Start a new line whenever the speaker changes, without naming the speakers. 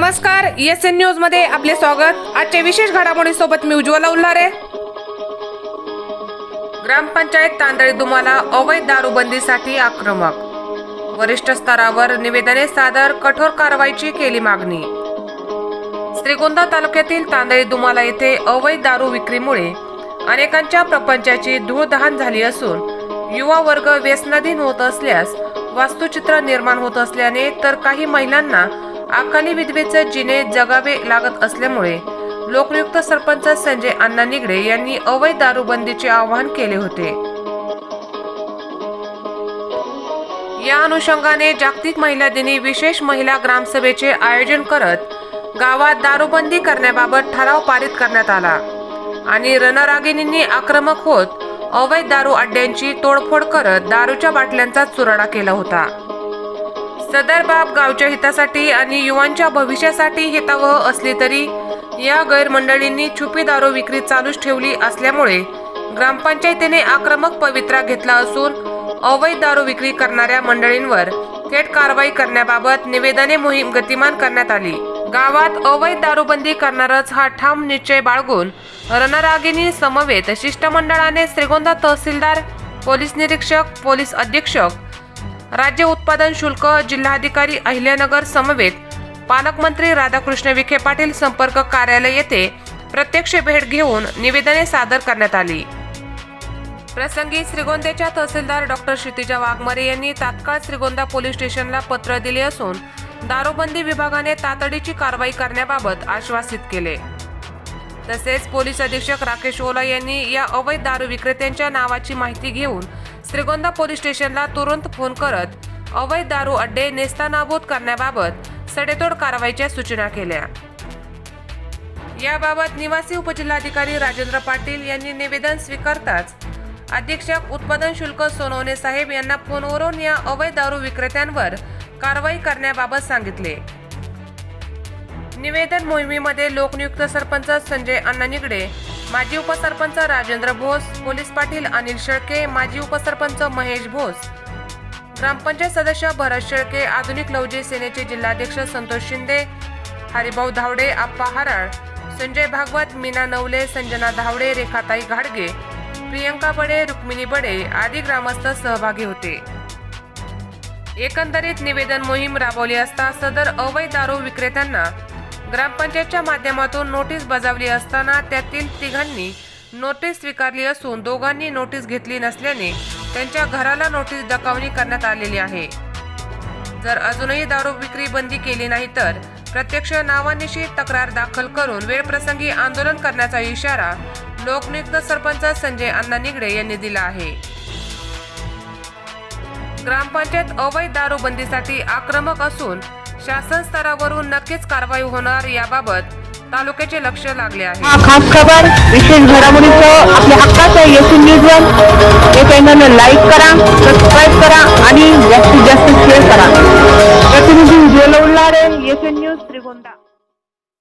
नमस्कार S N न्यूजमध्ये आपले स्वागत. आजच्या विशेष घडामोडी सोबत मी उज्ज्वला उल्हारे. ग्रामपंचायत तांदळी दुमाला अवैध दारूबंदीसाठी आक्रमक. वरिष्ठ स्तरावर निवेदने सादर कठोर कारवाईची केली मागणी. श्रीगोंदा तालुक्यातील तांदळी दुमाला येथे अवैध दारू विक्रीमुळे अनेकांच्या प्रपंचाची धूळदहान झाली असून युवा वर्ग व्यसनाधीन होत असल्यास वास्तुचित्र निर्माण होत असल्याने तर काही महिलांना अकाली विधवेचे जिने जगावे लागत असल्यामुळे लोकनियुक्त सरपंच संजय अण्णा निगडे यांनी अवैध दारूबंदीचे आवाहन केले होते. या अनुषंगाने जागतिक महिला दिनी विशेष महिला ग्रामसभेचे आयोजन करत गावात दारूबंदी करण्याबाबत ठराव पारित करण्यात आला आणि रणरागिणींनी आक्रमक होत अवैध दारू अड्ड्यांची तोडफोड करत दारूच्या बाटल्यांचा चुराडा केला होता. सदर बाब गावच्या हितासाठी आणि युवांच्या भविष्यासाठी हितावह असली तरी या गैरमंडळींनी छुपी दारू विक्री चालूच ठेवली असल्यामुळे ग्रामपंचायतीने आक्रमक पवित्रा घेतला असून अवैध दारू विक्री करणाऱ्या मंडळींवर थेट कारवाई करण्याबाबत निवेदने मोहीम गतिमान करण्यात आली. गावात अवैध दारूबंदी करणारच हा ठाम निश्चय बाळगून रणरागिनी समवेत शिष्टमंडळाने श्रीगोंदा तहसीलदार पोलीस निरीक्षक पोलीस अधीक्षक राज्य उत्पादन शुल्क जिल्हाधिकारी अहिल्यानगर समवेत पालकमंत्री राधाकृष्ण विखे पाटील संपर्क कार्यालय येथे प्रत्यक्ष भेट घेऊन निवेदने सादर करण्यात आली. प्रसंगी श्रीगोंद्याच्या तहसीलदार डॉक्टर क्षितिजा वाघमारे यांनी तात्काळ श्रीगोंदा पोलीस स्टेशनला पत्र दिले असून दारूबंदी विभागाने तातडीची कारवाई करण्याबाबत आश्वासित केले. तसेच पोलीस अधीक्षक राकेश ओला यांनी या अवैध दारू विक्रेत्यांच्या नावाची माहिती घेऊन श्रीगोंदा पोलीस स्टेशनला तुरंत फोन करत अवैध दारू अड्डे नेस्तानाबूत करण्याबाबत सडेतोड कारवाईच्या सूचना केल्या. याबाबत निवासी उपजिल्हाधिकारी राजेंद्र पाटील यांनी निवेदन स्वीकारताच अधीक्षक उत्पादन शुल्क सोनवणे साहेब यांना फोनवरून या अवैध दारू विक्रेत्यांवर कारवाई करण्याबाबत सांगितले. निवेदन मोहिमेमध्ये लोकनियुक्त सरपंच संजय अण्णा निगडे माजी उपसरपंच राजेंद्र भोस पोलीस पाटील अनिल शेळके माजी उपसरपंच महेश भोस. ग्रामपंचायत सदस्य भरत शेळके आधुनिक लवजी सेनेचे जिल्हाध्यक्ष संतोष शिंदे हरिभाऊ धावडे आप्पा हराळ संजय भागवत मीना नवले संजना धावडे रेखाताई घाडगे प्रियंका बडे रुक्मिणी बडे आदी ग्रामस्थ सहभागी होते. एकंदरीत निवेदन मोहीम राबवली असता सदर अवैध दारू विक्रेत्यांना ग्रामपंचायतच्या माध्यमातून नोटीस बजावली असताना त्यातील तिघांनी नोटीस स्वीकारली असून दोघांनी नोटीस घेतली नसल्याने त्यांच्या घराला नोटीस डकावणी करण्यात आलेली आहे. जर अजूनही दारू विक्री बंदी केली नाही तर प्रत्यक्ष नावानिशी तक्रार दाखल करून वेळप्रसंगी आंदोलन करण्याचा इशारा लोकनियुक्त सरपंच संजय अण्णा निगडे यांनी दिला आहे. ग्रामपंचायत अवैध दारूबंदीसाठी आक्रमक असून शासन स्तरावरून नक्कीच कारवाई होणार याबाबत तालुक्याचे लक्ष लागले आहे.
हा खास खबर विशेष घडामोडीचं आपल्या हक्काचं येथून न्यूज वन हे चॅनल लाईक करा सबस्क्राईब करा.